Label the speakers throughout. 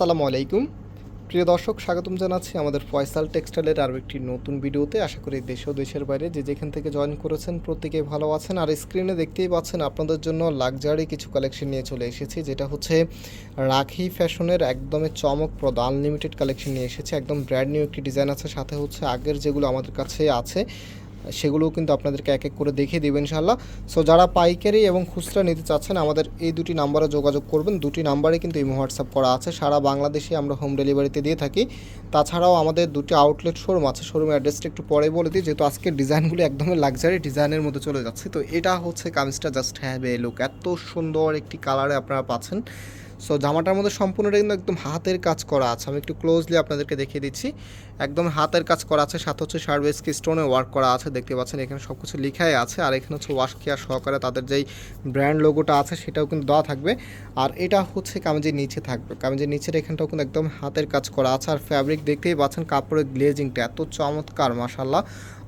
Speaker 1: আসসালামু আলাইকুম। প্রিয় দর্শক, স্বাগতম জানাচ্ছি আমাদের ফয়সাল টেক্সটাইলের আরও একটি নতুন ভিডিওতে। আশা করি দেশ ও দেশের বাইরে যে যেখান থেকে জয়েন করেছেন প্রত্যেকে ভালো আছেন। আর স্ক্রিনে দেখতেই পাচ্ছেন আপনাদের জন্য লাক্সারি কিছু কালেকশন নিয়ে চলে এসেছি, যেটা হচ্ছে রাখি ফ্যাশনের একদমই চমকপ্রদ আনলিমিটেড কালেকশন নিয়ে এসেছি। একদম ব্র্যান্ড নিউ একটি ডিজাইন আছে, সাথে হচ্ছে আগের যেগুলো আমাদের কাছে আছে সেগুলোও কিন্তু আপনাদেরকে এক এক করে দেখিয়ে দেবেন ইনশাল্লাহ সো যারা পাইকারি এবং খুচরা নিতে চাচ্ছেন, আমাদের এই দুটি নাম্বারে যোগাযোগ করবেন। দুটি নাম্বারে কিন্তু ইমো হোয়াটসঅ্যাপ করা আছে। সারা বাংলাদেশে আমরা হোম ডেলিভারিতে দিয়ে থাকি। তাছাড়াও আমাদের দুটি আউটলেট শোরুম আছে। শোরুমের অ্যাড্রেসটা একটু পরে বলে দিই, যেহেতু আজকের ডিজাইনগুলো একদমই লাক্সারি ডিজাইনের মধ্যে চলে যাচ্ছে। তো, এটা হচ্ছে কামিজটা জাস্ট হ্যাভ এ লুক এত সুন্দর একটি কালারে আপনারা পাচ্ছেন। সো জামাটার মধ্যে সম্পূর্ণটা কিন্তু একদম হাতের কাজ করা আছে। আমি একটু ক্লোজলি আপনাদেরকে দেখিয়ে দিচ্ছি। একদম হাতের কাজ করা আছে, সাথে হচ্ছে সার্ভিসকি স্টোনে ওয়ার্ক করা আছে। দেখতে পাচ্ছেন, এখানে সব কিছু লিখাই আছে। আর এখানে হচ্ছে ওয়াশ কেয়ার সহকারে তাদের যেই ব্র্যান্ড লোগোটা আছে, সেটাও কিন্তু দেওয়া থাকবে। আর এটা হচ্ছে কামিজের নিচে থাকবে। কামিজের নিচের এখানটাও কিন্তু একদম হাতের কাজ করা আছে। আর ফ্যাব্রিক দেখতেই পাচ্ছেন, কাপড়ের গ্লেজিংটা এত চমৎকার মাসাল্লাহ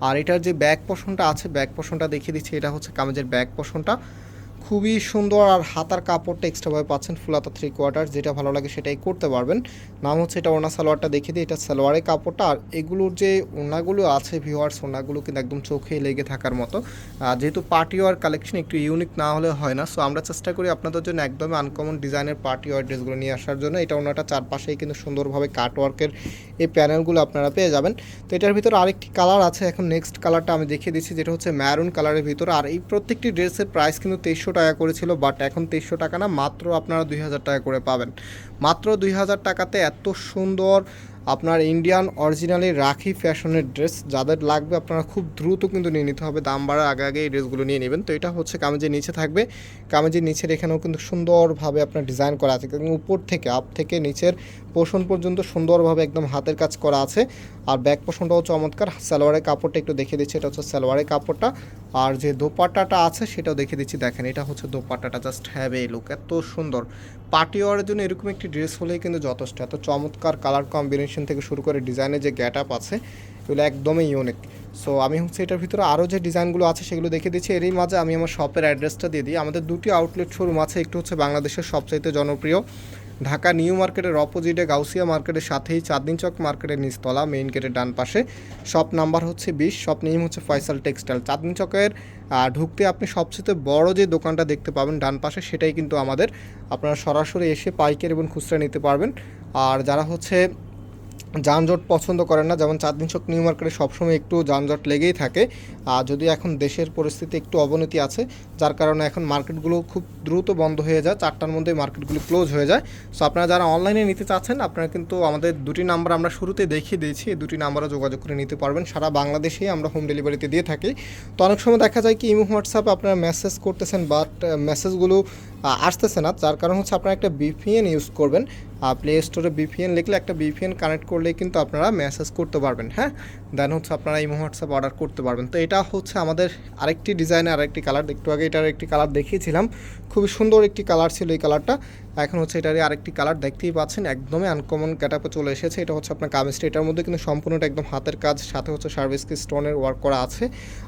Speaker 1: আর এটার যে ব্যাক পোষণটা আছে ব্যাক পোষণটা দেখিয়ে দিচ্ছি, এটা হচ্ছে কামিজের ব্যাক পোষণটা খুবই সুন্দর আর হাতার কাপড়টা এক্সট্রাভাবে পাচ্ছেন ফুলাতা থ্রি কোয়ার্টার যেটা ভালো লাগে সেটাই করতে পারবেন। নাম হচ্ছে এটা ওনা সালোয়ারটা দেখিয়ে দিই, এটা সালোয়ারের কাপড়টা। আর এগুলোর যে ওনাগুলো আছে ভিওয়ার্স ওনাগুলো কিন্তু একদম চোখে লেগে থাকার মতো। যেহেতু পার্টি ওয়ার কালেকশন একটু ইউনিক না হলে হয় না সো আমরা চেষ্টা করি আপনাদের জন্য একদমই আনকমন ডিজাইনের পার্টি ওয়ার ড্রেসগুলো নিয়ে আসার জন্য। এটা ওনাটা চারপাশেই কিন্তু সুন্দরভাবে কাট ওয়ার্কের এই প্যানেলগুলো আপনারা পেয়ে যাবেন। তো এটার ভিতরে আরেকটি কালার আছে, এখন নেক্সট কালারটা আমি দেখিয়ে দিচ্ছি, যেটা হচ্ছে ম্যারুন কালারের ভিতরে। আর এই প্রত্যেকটি ড্রেসের প্রাইস কিন্তু তেইশশো টাকা করেছিল বাট এখন তেইশশো টাকা না, মাত্র আপনারা দুই হাজার টাকা করে পাবেন। মাত্র দুই হাজার টাকাতে এত সুন্দর আপনার ইন্ডিয়ান অরিজিনালি রাখি ফ্যাশনের ড্রেস যাদের লাগবে আপনারা খুব দ্রুত কিন্তু নিয়ে নিতে হবে। দাম বাড়ার আগে আগে এই ড্রেসগুলো নিয়ে নেবেন। তো এটা হচ্ছে কামেজের নিচে থাকবে। কামেজের নিচের এখানেও কিন্তু সুন্দরভাবে আপনার ডিজাইন করা আছে। এবং উপর থেকে আপ থেকে নিচের পোষণ পর্যন্ত সুন্দরভাবে একদম হাতের কাজ করা আছে। আর ব্যাক পোষণটাও চমৎকার। সালোয়ারের কাপড়টা একটু দেখে দিচ্ছি। এটা হচ্ছে সালোয়ারের কাপড়টা। আর যে দোপাট্টাটা আছে, সেটাও দেখে দিচ্ছি। দেখেন, এটা হচ্ছে দোপাট্টাটা। জাস্ট হ্যাভ এই লুক এত সুন্দর। পার্টি ওয়ারের জন্য এরকম একটি ড্রেস হলেই কিন্তু যথেষ্ট। এত চমৎকার কালার কম্বিনেশন থেকে শুরু করে ডিজাইনের যে গ্যাট আপ আছে, এগুলো একদমই ইউনিক সো আমি হচ্ছে এটার ভিতরে আরও যে ডিজাইনগুলো আছে সেগুলো দেখে দিচ্ছি। এরই মাঝে আমি আমার শপের অ্যাড্রেসটা দিয়ে দিই। আমাদের দুটি আউটলেট শোরুম আছে। একটু হচ্ছে বাংলাদেশের সবচাইতে জনপ্রিয়। ঢাকা নিউ মার্কেটের অপোজিটে গাউসিয়া মার্কেটের সাথেই চাঁদনি চক মার্কেটের নিচতলা মেইন গেটের ডান পাশে শপ নাম্বার হচ্ছে বিশ। শপ নেম হচ্ছে ফয়সাল টেক্সটাইল চাঁদনি চকের ঢুকতে আপনি সবচেয়ে বড় যে দোকানটা দেখতে পাবেন ডান পাশে সেটাই কিন্তু আমাদের। আপনারা সরাসরি এসে পাইকারি এবং খুচরা নিতে পারবেন। আর যারা হচ্ছে যানজট পছন্দ করেন না। যেমন চাঁদনি চক নিউ মার্কেটে সবসময় একটু যানজট লেগেই থাকে। আর যদি এখন দেশের পরিস্থিতি একটু অবনতি আছে, যার কারণে এখন মার্কেটগুলো খুব দ্রুত বন্ধ হয়ে যায়, চারটার মধ্যে মার্কেটগুলো ক্লোজ হয়ে যায়। সো আপনারা যারা অনলাইনে নিতে চাচ্ছেন, আপনারা কিন্তু আমাদের দুটি নাম্বার আমরা শুরুতে দেখিয়ে দিয়েছি, এই দুটি নাম্বারে যোগাযোগ করে নিতে পারবেন। সারা বাংলাদেশেই আমরা হোম ডেলিভারিতে দিয়ে থাকি। তো অনেক সময় দেখা যায় কি, ইমো, হোয়াটসঅ্যাপে আপনারা মেসেজ করতেছেন বাট মেসেজগুলো আসতেছে না। যার কারণ হচ্ছে আপনারা একটা বিপিএন ইউজ করবেন। প্লে স্টোরে বিপিএন লিখলে একটা বিপিএন কানেক্ট করলেই কিন্তু আপনারা মেসেজ করতে পারবেন হ্যাঁ? দেন হচ্ছে আপনারা ইমো হোয়াটসঅ্যাপ অর্ডার করতে পারবেন। তো এটা হচ্ছে আমাদের আরেকটি ডিজাইনের আরেকটি কালার একটু আগে এটার একটি কালার দেখিয়েছিলাম। খুবই সুন্দর একটি কালার ছিল এই কালারটা এখন হচ্ছে এটারই আরেকটি কালার দেখতেই পাচ্ছেন। একদমই আনকমন ক্যাটাপে চলে এসেছে। এটা হচ্ছে আপনার কামিজটা এটার মধ্যে কিন্তু সম্পূর্ণটা একদম হাতের কাজ। সাথে হচ্ছে সার্ভিস কি স্টোনের ওয়ার্ক করা আছে।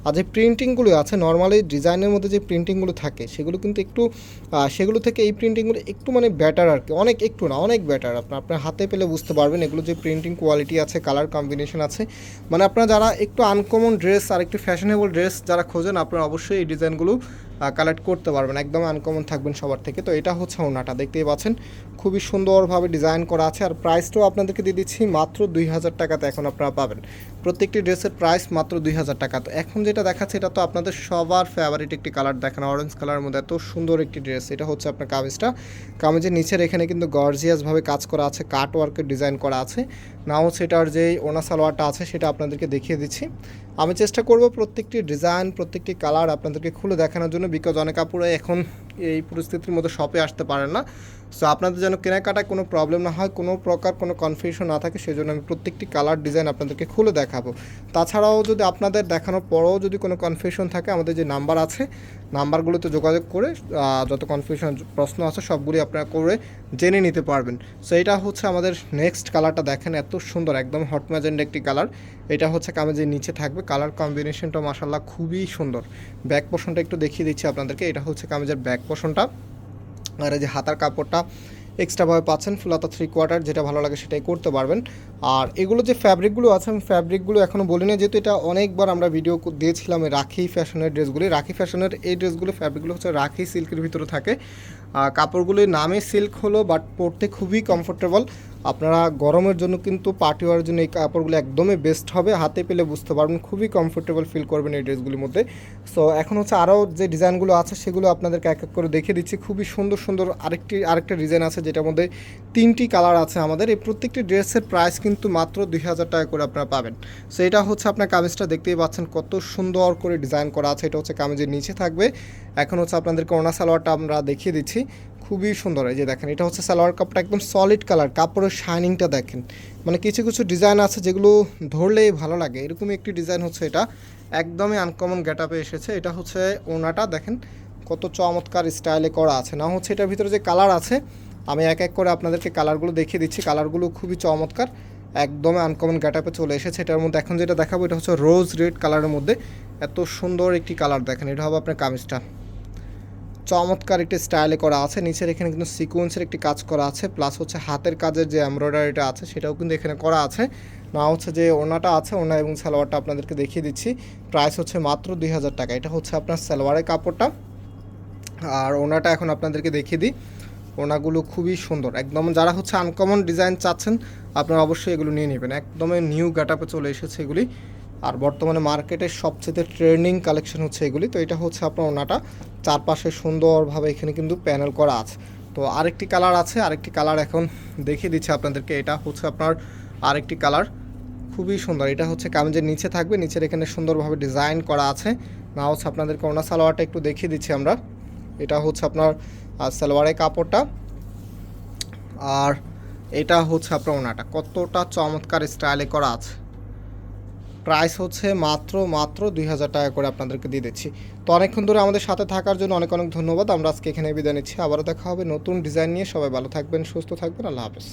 Speaker 1: আর যে প্রিন্টিংগুলো আছে নর্মালি ডিজাইনের মধ্যে যে প্রিন্টিংগুলো থাকে, সেগুলো কিন্তু একটু সেগুলো থেকে এই প্রিন্টিংগুলো একটু মানে বেটার আর কি। অনেক একটু না, অনেক বেটার আপনার আপনার হাতে পেলে বুঝতে পারবেন এগুলো যে প্রিন্টিং কোয়ালিটি আছে কালার কম্বিনেশন আছে। মানে আপনারা যারা একটু আনকমন ড্রেস আর একটু ফ্যাশনেবল ড্রেস যারা খোঁজেন, আপনারা অবশ্যই এই ডিজাইনগুলো কালেক্ট করতে পারবেন, একদম আনকমন থাকবেন সবার থেকে। তো এটা হচ্ছে ওনাটা, দেখতেই পাচ্ছেন। খুবই সুন্দরভাবে ডিজাইন করা আছে, আর প্রাইসটাও আপনাদেরকে দিয়ে দিচ্ছি মাত্র দুই হাজার টাকাতে এখন আপনারা পাবেন। প্রত্যেকটি ড্রেসের প্রাইস মাত্র দুই হাজার টাকা। তো এখন যেটা দেখাচ্ছে, এটা তো আপনাদের সবার ফেভারিট একটি কালার দেখেন অরেঞ্জ কালারের মধ্যে এত সুন্দর একটি ড্রেস এটা হচ্ছে আপনার কামিজটা। কামিজের নিচের এখানে কিন্তু গর্জিয়াসভাবে কাজ করা আছে কাট ওয়ার্কের ডিজাইন করা আছে। না সেটার যে ওনা সালোয়ারটা আছে সেটা আপনাদেরকে দেখিয়ে দিচ্ছি। আমি চেষ্টা করব প্রত্যেকটি ডিজাইন প্রত্যেকটি কালার আপনাদেরকে খুলে দেখানোর জন্য বিকজ অনেক কাপড়ে এখন এই পরিস্থিতির মধ্যে শপে আসতে পারেন না। সো আপনাদের যেন কেনাকাটায় কোনো প্রবলেম না হয়, কোনো প্রকার কোনো কনফিউশন না থাকে, সেজন্য আমি প্রত্যেকটি কালার ডিজাইন আপনাদেরকে খুলে দেখাবো। তাছাড়াও যদি আপনাদের দেখানোর পরেও যদি কোনো কনফিউশন থাকে, আমাদের যে নাম্বার আছে নাম্বারগুলোতে যোগাযোগ করে যত কনফিউশন প্রশ্ন আছে, সবগুলি আপনারা করে জেনে নিতে পারবেন। সো এটা হচ্ছে আমাদের নেক্সট কালারটা দেখেন, এত সুন্দর, একদম হট ম্যাজেন্ড একটি কালার এটা হচ্ছে কামেজের নিচে থাকবে কালার কম্বিনেশনটা মাসাল্লাহ খুবই সুন্দর। ব্যাক পোর্শনটা একটু দেখিয়ে দিচ্ছি আপনাদেরকে, এটা হচ্ছে কামেজের ব্যাক পোর্শনটা আর এই যে হাতার কাপড়টা এক্সট্রাভাবে পাচ্ছেন ফুলাতা থ্রি কোয়ার্টার যেটা ভালো লাগে সেটাই করতে পারবেন। আর এগুলো যে ফ্যাব্রিকগুলো আছে, আমি ফ্যাব্রিকগুলো এখনও বলি না যেহেতু এটা অনেকবার আমরা ভিডিও দিয়েছিলাম রাখি ফ্যাশনের ড্রেসগুলি। রাখি ফ্যাশনের এই ড্রেসগুলো ফ্যাব্রিকগুলো হচ্ছে রাখি সিল্কের ভিতরে থাকে। কাপড়গুলির নামে সিল্ক হলো বাট পরতে খুবই কমফোর্টেবল আপনারা গরমের জন্য কিন্তু পার্টি ওয়ার জন্য এই কাপড়গুলো একদমই বেস্ট হবে। হাতে পেলে বুঝতে পারবেন, খুবই কমফোর্টেবল ফিল করবেন এই ড্রেসগুলির মধ্যে। সো এখন হচ্ছে আরও যে ডিজাইনগুলো আছে সেগুলো আপনাদেরকে এক এক করে দেখিয়ে দিচ্ছি। খুবই সুন্দর সুন্দর আরেকটি, আরেকটা ডিজাইন আছে যেটার মধ্যে তিনটি কালার আছে আমাদের। এই প্রত্যেকটি ড্রেসের প্রাইস কিন্তু মাত্র দুই হাজার টাকা করে আপনারা পাবেন। সো এটা হচ্ছে আপনার কামিজটা, দেখতেই পাচ্ছেন কত সুন্দর করে ডিজাইন করা আছে। এটা হচ্ছে কামিজের নিচে থাকবে। এখন হচ্ছে আপনাদেরকে ওনা সালোয়ারটা আমরা দেখিয়ে দিচ্ছি। খুবই সুন্দর। এই যে দেখেন, এটা হচ্ছে সালোয়ার কাপড়টা একদম সলিড কালার কাপড়ের শাইনিংটা দেখেন। মানে কিছু কিছু ডিজাইন আছে যেগুলো ধরলেই ভালো লাগে। এরকমই একটি ডিজাইন হচ্ছে এটা। একদমই আনকমন গেটআপে এসেছে। এটা হচ্ছে ওনাটা, দেখেন, কত চমৎকার স্টাইলে করা আছে। না হচ্ছে এটার ভিতরে যে কালার আছে, আমি এক এক করে আপনাদেরকে কালারগুলো দেখিয়ে দিচ্ছি। কালারগুলো খুবই চমৎকার, একদমই আনকমন গেটআপে চলে এসেছে। এটার মধ্যে এখন যেটা দেখাবো, এটা হচ্ছে রোজ রেড কালারের মধ্যে। এত সুন্দর একটি কালার দেখেন, এটা হবে আপনার কামিজটা। চমৎকার একটি স্টাইলে করা আছে। নিচের এখানে কিন্তু সিকোয়েন্সের একটি কাজ করা আছে প্লাস হচ্ছে হাতের কাজের যে এমব্রয়ডারিটা আছে, সেটাও কিন্তু এখানে করা আছে। না হচ্ছে যে ওনাটা আছে ওনা এবং সালোয়ারটা আপনাদেরকে দেখিয়ে দিচ্ছি। প্রাইস হচ্ছে মাত্র দুই হাজার টাকা। এটা হচ্ছে আপনার সালোয়ারের কাপড়টা। আর ওনাটা এখন আপনাদেরকে দেখিয়ে দিই। ওনাগুলো খুবই সুন্দর। একদম যারা হচ্ছে আনকমন ডিজাইন চাচ্ছেন, আপনারা অবশ্যই এগুলো নিয়ে নেবেন। একদমই নিউ গেটআপে চলে এসেছে এগুলি। আর বর্তমানে মার্কেটের সবচেয়ে ট্রেন্ডিং কালেকশন হচ্ছে এগুলি। তো এটা হচ্ছে আপনার ওনাটা। চারপাশে সুন্দরভাবে এখানে কিন্তু প্যানেল করা আছে। তো আরেকটি কালার আছে, আরেকটি কালার এখন দেখিয়ে দিচ্ছি আপনাদেরকে। এটা হচ্ছে আপনার আরেকটি কালার। খুবই সুন্দর। এটা হচ্ছে কামিজের নিচে থাকবে। নিচের এখানে সুন্দরভাবে ডিজাইন করা আছে। না হচ্ছে আপনাদেরকে ওনা সালোয়ারটা একটু দেখিয়ে দিচ্ছি আমরা। এটা হচ্ছে আপনার সালোয়ারের কাপড়টা। আর এটা হচ্ছে আপনার ওনাটা। কতটা চমৎকার স্টাইলে করা আছে। প্রাইস হচ্ছে মাত্র মাত্র দুই হাজার টাকা করে আপনাদেরকে দিয়ে দিচ্ছি। তো অনেকক্ষণ ধরে আমাদের সাথে থাকার জন্য অনেক অনেক ধন্যবাদ। আমরা আজকে এখানে বিদায় নিচ্ছি। আবারও দেখা হবে নতুন ডিজাইন নিয়ে। সবাই ভালো থাকবেন, সুস্থ থাকবেন। আল্লাহ হাফেজ।